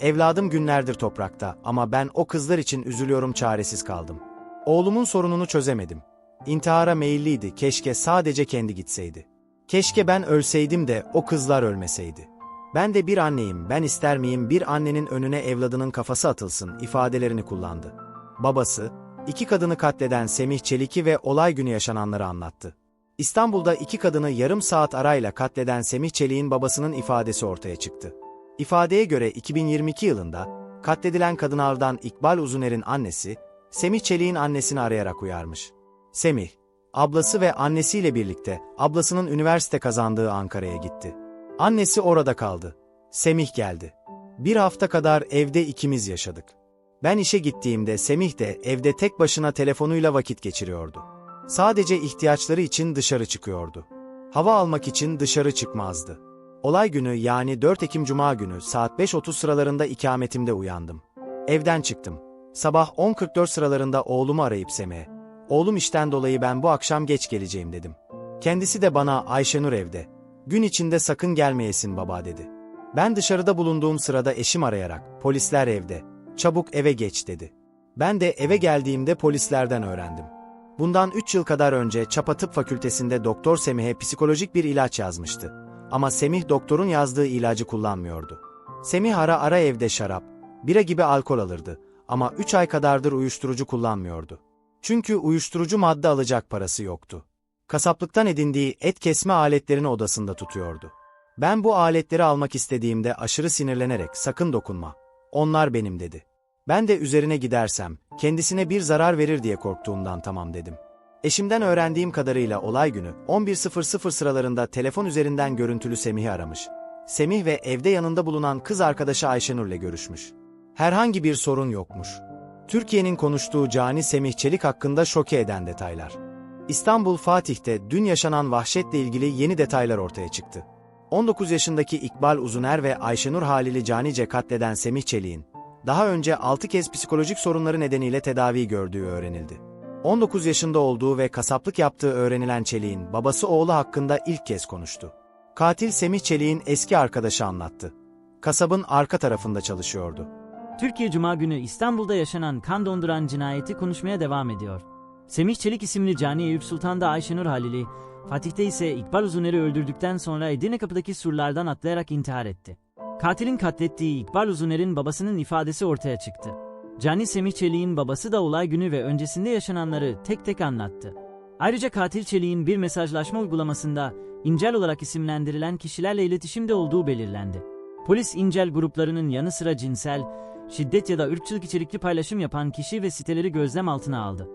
Evladım günlerdir toprakta ama ben o kızlar için üzülüyorum çaresiz kaldım. Oğlumun sorununu çözemedim. İntihara meyilliydi, keşke sadece kendi gitseydi. Keşke ben ölseydim de o kızlar ölmeseydi. Ben de bir anneyim, ben ister miyim bir annenin önüne evladının kafası atılsın ifadelerini kullandı. Babası, iki kadını katleden Semih Çelik'i ve olay günü yaşananları anlattı. İstanbul'da iki kadını yarım saat arayla katleden Semih Çelik'in babasının ifadesi ortaya çıktı. İfadeye göre 2022 yılında katledilen kadınlardan İkbal Uzuner'in annesi, Semih Çelik'in annesini arayarak uyarmış. Semih, ablası ve annesiyle birlikte ablasının üniversite kazandığı Ankara'ya gitti. Annesi orada kaldı. Semih geldi. Bir hafta kadar evde ikimiz yaşadık. Ben işe gittiğimde Semih de evde tek başına telefonuyla vakit geçiriyordu. Sadece ihtiyaçları için dışarı çıkıyordu. Hava almak için dışarı çıkmazdı. Olay günü yani 4 Ekim Cuma günü saat 5.30 sıralarında ikametimde uyandım. Evden çıktım. Sabah 10.44 sıralarında oğlumu arayıp Semih'e, oğlum işten dolayı ben bu akşam geç geleceğim dedim. Kendisi de bana Ayşenur evde, gün içinde sakın gelmeyesin baba dedi. Ben dışarıda bulunduğum sırada eşim arayarak, polisler evde, çabuk eve geç dedi. Ben de eve geldiğimde polislerden öğrendim. Bundan 3 yıl kadar önce Çapa Tıp Fakültesinde Doktor Semih'e psikolojik bir ilaç yazmıştı. Ama Semih doktorun yazdığı ilacı kullanmıyordu. Semih ara ara evde şarap, bira gibi alkol alırdı ama 3 ay kadardır uyuşturucu kullanmıyordu. Çünkü uyuşturucu madde alacak parası yoktu. Kasaplıktan edindiği et kesme aletlerini odasında tutuyordu. Ben bu aletleri almak istediğimde aşırı sinirlenerek sakın dokunma. Onlar benim dedi. Ben de üzerine gidersem kendisine bir zarar verir diye korktuğumdan tamam dedim. Eşimden öğrendiğim kadarıyla olay günü 11.00 sıralarında telefon üzerinden görüntülü Semih'i aramış. Semih ve evde yanında bulunan kız arkadaşı Ayşenur'le görüşmüş. Herhangi bir sorun yokmuş. Türkiye'nin konuştuğu Cani Semih Çelik hakkında şoke eden detaylar. İstanbul Fatih'te dün yaşanan vahşetle ilgili yeni detaylar ortaya çıktı. 19 yaşındaki İkbal Uzuner ve Ayşenur Halil'i canice katleden Semih Çelik'in, daha önce 6 kez psikolojik sorunları nedeniyle tedavi gördüğü öğrenildi. 19 yaşında olduğu ve kasaplık yaptığı öğrenilen Çelik'in babası oğlu hakkında ilk kez konuştu. Katil Semih Çelik'in eski arkadaşı anlattı. Kasabın arka tarafında çalışıyordu. Türkiye Cuma günü İstanbul'da yaşanan kan donduran cinayeti konuşmaya devam ediyor. Semih Çelik isimli Cani Eyüp Sultan'da Ayşenur Halil'i, Fatih'te ise İkbal Uzuner'i öldürdükten sonra Edirne kapıdaki surlardan atlayarak intihar etti. Katilin katlettiği İkbal Uzuner'in babasının ifadesi ortaya çıktı. Cani Semih Çelik'in babası da olay günü ve öncesinde yaşananları tek tek anlattı. Ayrıca katil Çelik'in bir mesajlaşma uygulamasında İncel olarak isimlendirilen kişilerle iletişimde olduğu belirlendi. Polis İncel gruplarının yanı sıra cinsel, şiddet ya da ırkçılık içerikli paylaşım yapan kişi ve siteleri gözlem altına aldı.